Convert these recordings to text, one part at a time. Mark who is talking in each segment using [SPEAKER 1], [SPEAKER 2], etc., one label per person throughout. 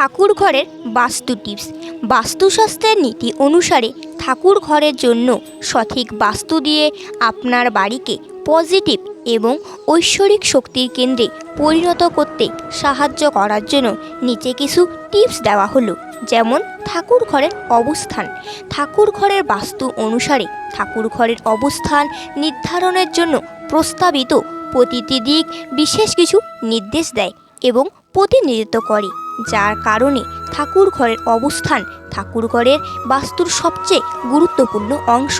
[SPEAKER 1] ঠাকুর ঘরের বাস্তু টিপস। বাস্তুশাস্ত্রের নীতি অনুসারে ঠাকুর ঘরের জন্য সঠিক বাস্তু দিয়ে আপনার বাড়িকে পজিটিভ এবং ঐশ্বরিক শক্তির কেন্দ্রে পরিণত করতে সাহায্য করার জন্য নিচে কিছু টিপস দেওয়া হলো। যেমন ঠাকুর ঘরের অবস্থান। ঠাকুর ঘরের বাস্তু অনুসারে ঠাকুর ঘরের অবস্থান নির্ধারণের জন্য প্রস্তাবিত প্রতিটি দিক বিশেষ কিছু নির্দেশ দেয় এবং প্রতিনিধিত্ব করে। যার কারণে ঠাকুর ঘরের অবস্থান ঠাকুর ঘরের বাস্তুর সবচেয়ে গুরুত্বপূর্ণ অংশ।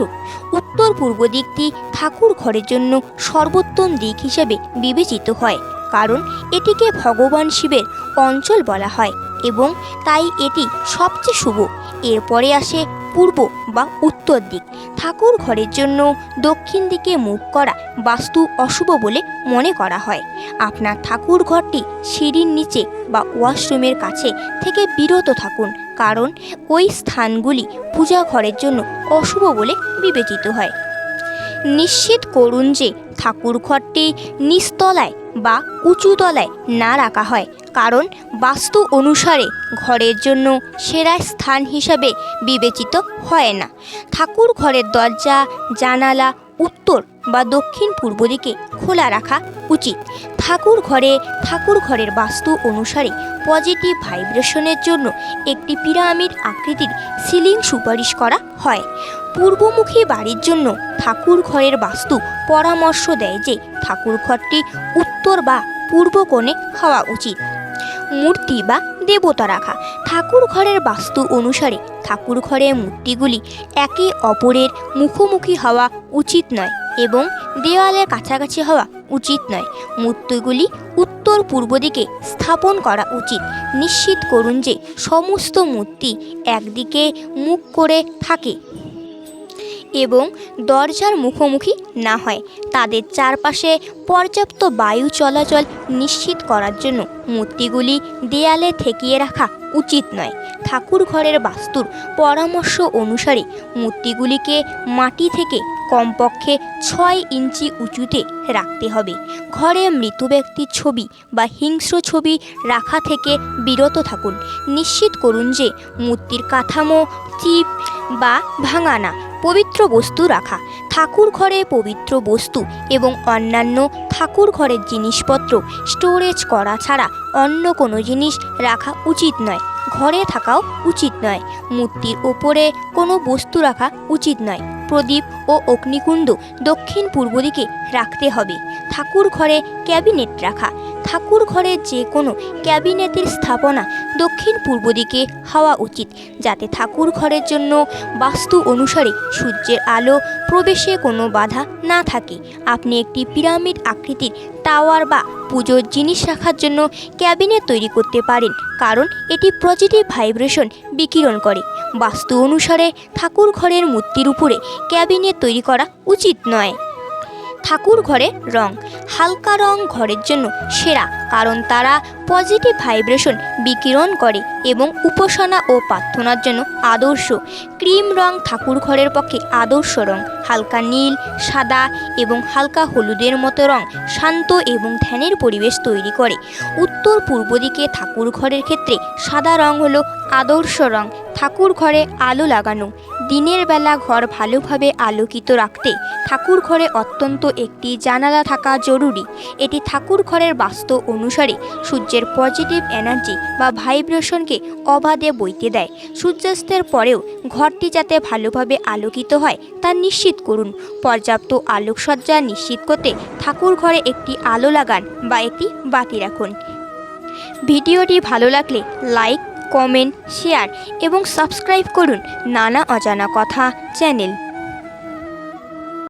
[SPEAKER 1] উত্তর পূর্ব দিকটি ঠাকুর ঘরের জন্য সর্বোত্তম দিক হিসেবে বিবেচিত হয়, কারণ এটিকে ভগবান শিবের অঞ্চল বলা হয় এবং তাই এটি সবচেয়ে শুভ। এরপরে আসে পূর্ব বা উত্তর দিক। ঠাকুর ঘরের জন্য দক্ষিণ দিকে মুখ করা বাস্তু অশুভ বলে মনে করা হয়। আপনার ঠাকুর ঘরটি সিঁড়ির নিচে বা ওয়াশরুমের কাছে থেকে বিরত থাকুন, কারণ ওই স্থানগুলি পূজা ঘরের জন্য অশুভ বলে বিবেচিত হয়। নিশ্চিত করুন যে ঠাকুর ঘরটি নিচতলায় বা উঁচু তলায় না রাখা হয়। কারণ বাস্তু অনুসারে ঘরের জন্য সেরা স্থান হিসাবে বিবেচিত হয় না। ঠাকুর ঘরের দরজা, জানালা উত্তর বা দক্ষিণ পূর্ব দিকে খোলা রাখা উচিত। ঠাকুর ঘরে, ঠাকুর ঘরের বাস্তু অনুসারে পজিটিভ ভাইব্রেশনের জন্য একটি পিরামিড আকৃতির সিলিং সুপারিশ করা হয়। পূর্বমুখী বাড়ির জন্য ঠাকুর ঘরের বাস্তু পরামর্শ দেয় যে ঠাকুর ঘরটি উত্তর বা পূর্ব কোণে হওয়া উচিত। মূর্তি বা দেবতা রাখা। ঠাকুর ঘরের বাস্তু অনুসারে ঠাকুর ঘরের মূর্তিগুলি একে অপরের মুখোমুখি হওয়া উচিত নয় এবং দেওয়ালের কাছাকাছি হওয়া উচিত নয়। মূর্তিগুলি উত্তর পূর্ব দিকে স্থাপন করা উচিত। নিশ্চিত করুন যে সমস্ত মূর্তি একদিকে মুখ করে থাকে এবং দরজার মুখোমুখি না হয়। তাদের চারপাশে পর্যাপ্ত বায়ু চলাচল নিশ্চিত করার জন্য মূর্তিগুলি দেয়ালে ঠেকিয়ে রাখা উচিত নয়। ঠাকুর ঘরের বাস্তুর পরামর্শ অনুসারে মূর্তিগুলিকে মাটি থেকে কমপক্ষে ছয় ইঞ্চি উঁচুতে রাখতে হবে। ঘরে মৃত ব্যক্তির ছবি বা হিংস্র ছবি রাখা থেকে বিরত থাকুন। নিশ্চিত করুন যে মূর্তির কাঠামো চিপ বা ভাঙানা পবিত্র বস্তু রাখা, ঠাকুর ঘরে পবিত্র বস্তু এবং অন্যান্য ঠাকুর ঘরের জিনিসপত্র স্টোরেজ করা ছাড়া অন্য কোনো জিনিস রাখা উচিত নয়। ঘরে থাকাও উচিত নয়। মূর্তির ওপরে কোনো বস্তু রাখা উচিত নয়। প্রদীপ ও অগ্নিকুণ্ড দক্ষিণ পূর্ব দিকে রাখতে হবে। ঠাকুর ঘরে ক্যাবিনেট রাখা, ঠাকুর ঘরে যে কোনো ক্যাবিনেটের স্থাপনা দক্ষিণ পূর্ব দিকে হওয়া উচিত, যাতে ঠাকুর ঘরের জন্য বাস্তু অনুসারে সূর্যের আলো প্রবেশে কোনো বাধা না থাকে। আপনি একটি পিরামিড আকৃতির টাওয়ার বা পুজোর জিনিস রাখার জন্য ক্যাবিনেট তৈরি করতে পারেন, কারণ এটি পজিটিভ ভাইব্রেশন বিকিরণ করে। বাস্তু অনুসারে ঠাকুর ঘরের মূর্তির উপরে ক্যাবিনেট তৈরি করা উচিত নয়। ঠাকুর ঘরের রং, হালকা রং ঘরের জন্য সেরা, কারণ তারা পজিটিভ ভাইব্রেশন বিকিরণ করে এবং উপাসনা ও প্রার্থনার জন্য আদর্শ। ক্রিম রং ঠাকুর ঘরের পক্ষে আদর্শ রং। হালকা নীল, সাদা এবং হালকা হলুদের মতো রং শান্ত এবং ধ্যানের পরিবেশ তৈরি করে। উত্তর পূর্ব দিকে ঠাকুর ঘরের ক্ষেত্রে সাদা রং হলো আদর্শ রং। ঠাকুর ঘরে আলো লাগানো। দিনের বেলা ঘর ভালোভাবে আলোকিত রাখতে ঠাকুর ঘরে অত্যন্ত একটি জানালা থাকা জরুরি। এটি ঠাকুর ঘরের বাস্তু অনুসারে সূর্যের পজিটিভ এনার্জি বা ভাইব্রেশনকে অবাধে বইতে দেয়। সূর্যাস্তের পরেও ঘরটি যাতে ভালোভাবে আলোকিত হয় তা নিশ্চিত করুন। পর্যাপ্ত আলোকসজ্জা নিশ্চিত করতে ঠাকুর ঘরে একটি আলো লাগান বা একটি বাতি রাখুন। ভিডিওটি ভালো লাগলে লাইক কমেন্ট শেয়ার এবং সাবস্ক্রাইব করুন নানা অজানা কথা চ্যানেল